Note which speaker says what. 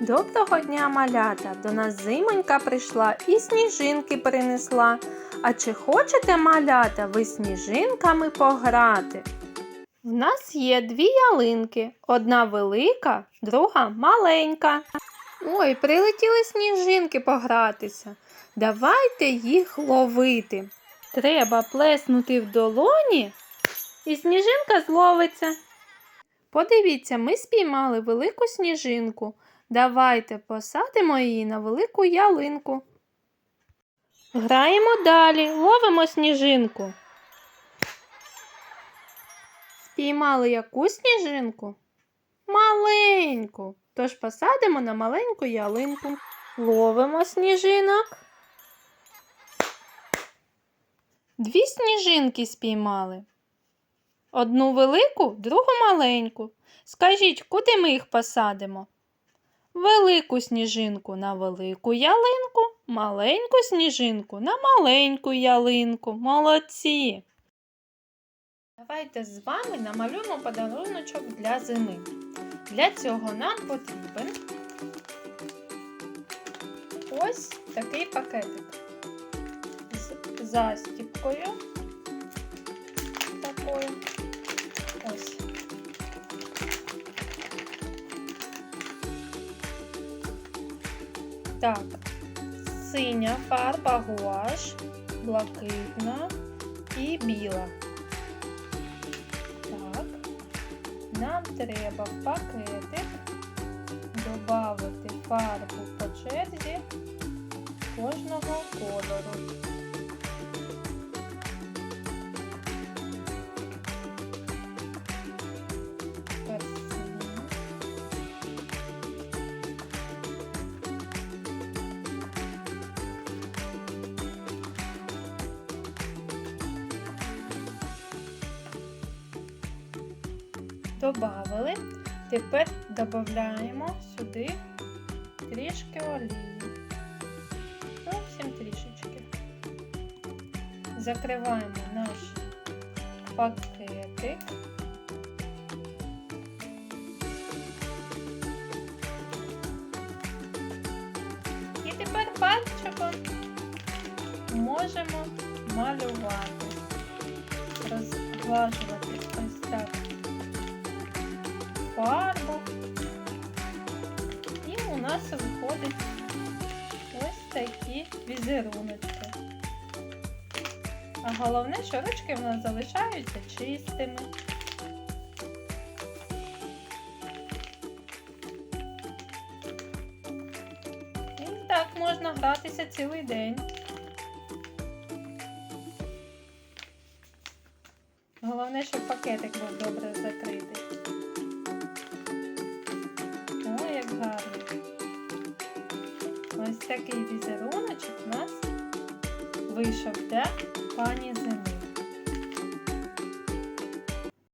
Speaker 1: Доброго дня, малята! До нас зимонька прийшла і сніжинки принесла. А чи хочете, малята, ви сніжинками пограти? В нас є дві ялинки: одна велика, друга маленька. Ой, прилетіли сніжинки погратися. Давайте їх ловити. Треба плеснути в долоні, і сніжинка зловиться. Подивіться, ми спіймали велику сніжинку. Давайте посадимо її на велику ялинку. Граємо далі, ловимо сніжинку. Спіймали яку сніжинку? Маленьку. Тож посадимо на маленьку ялинку. Ловимо сніжинок. Дві сніжинки спіймали. Одну велику, другу маленьку. Скажіть, куди ми їх посадимо? Велику сніжинку на велику ялинку, маленьку сніжинку на маленьку ялинку. Молодці. Давайте з вами намалюємо подаруночок для зими. Для цього нам потрібен ось такий пакетик з застіпкою. Так, синя фарба гуаш, блакитна і біла. Так, нам треба в пакетик додати фарбу по черзі кожного кольору. Добавили. Тепер додаємо сюди трішки олії. Зовсім трішечки. Закриваємо наш пакетик. І тепер пальчиком можемо малювати, розглажувати ось так фарбу. І у нас виходить ось такі візеруночки. А головне, що ручки в нас залишаються чистими. І так можна гратися цілий день. Головне, щоб пакетик був добре закритий. Такий візеруночок у нас вийшов для пані зими.